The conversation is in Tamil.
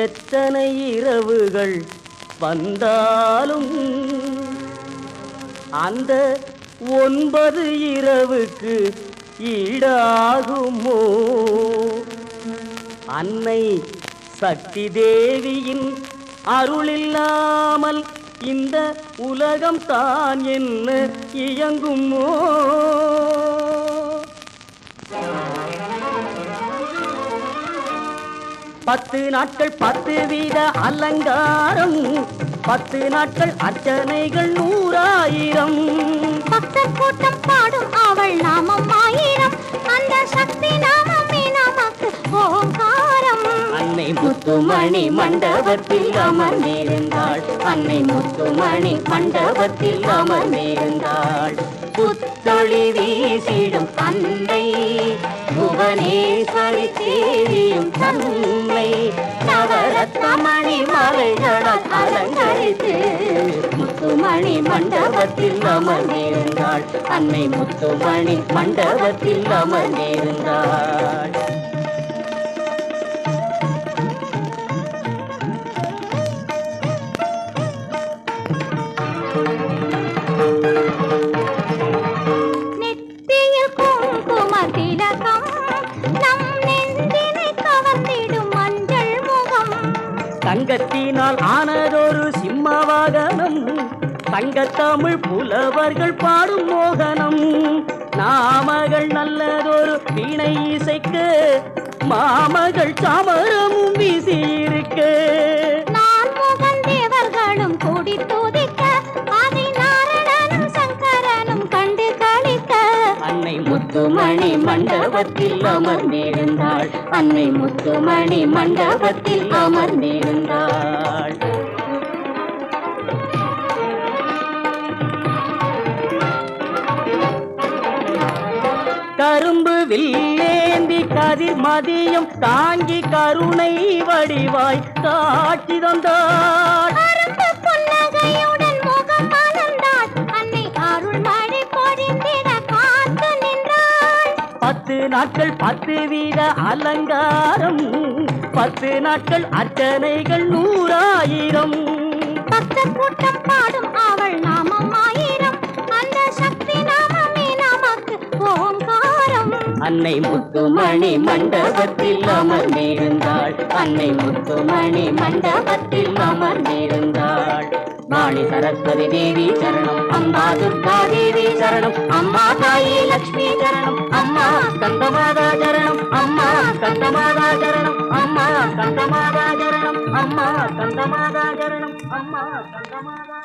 எத்தனை இரவுகள் வந்தாலும் அந்த ஒன்பது இரவுக்கு ஈடாகுமோ? அன்னை சக்தி தேவியின் அருளில்லாமல் இந்த உலகம் தான் என்ன இயங்குமோ? பத்து நாட்கள் பத்து வீத அலங்காரம். பத்து நாட்கள் அர்ச்சனைகள் நூறாயிரம். பக்தர் கூட்டம் பாடும் அவள் நாமம் ஆயிரம். அந்த சக்தி நாமம் முத்துமணி மண்டபத்தில் அமர்ந்திருந்தாள் அன்னை முத்துமணி மண்டபத்தில் அமர்ந்திருந்தாள் புத்தொளி வீசிடும் அன்னை புவனேஸ்வரி தேவியும் தன்மை நவரத்தமணி மலைகளால் அலங்கரித்து முத்துமணி மண்டபத்தில் அமர்ந்திருந்தாள் அன்னை முத்துமணி மண்டபத்தில் அமர்ந்திருந்தாள் தங்கத்தினால் ஆனதொரு சிம்மவாகனம். தங்கத்தமிழ் புலவர்கள் பாடும் மோகனம். நாமகள் நல்லதொரு வீணை இசைக்கு மாமகள் சாமரமும் வீசியிருக்க முத்துமணி மண்டபத்தில் அமர்ந்திருந்தாள். அன்னை முத்துமணி மண்டபத்தில் அமர்ந்திருந்தாள். கரும்பு வில்லேந்தி கதிர் மதியம் தாங்கி கருணை வடிவாய் காட்சி தந்தார் பத்து நாட்கள் பத்து வீத அலங்காரம். பத்து நாட்கள் அர்ச்சனைகள் நூறாயிரம். பக்தர் கூட்டம் பாடும் அவள் நாமம் ஆயிரம். அந்த சக்தி நாமமே நமக்கு ஓங்காரம் அன்னை முத்துமணி மண்டபத்தில் அமர்ந்திருந்தாள். அன்னை முத்துமணி மண்டபத்தில் அமர்ந்திருந்தாள். வாணி சரஸ்வதி தேவி சரணம். அம்மா துர்கா தேவி சரணம். அம்மா தாயி லக்ஷ்மி சரணம். அம்மா கந்தமாதா சரணம் அம்மா கந்தமாதா சரணம் அம்மா கந்தமாதா சரணம் அம்மா கந்தமாதா சரணம் அம்மா கந்தமாதா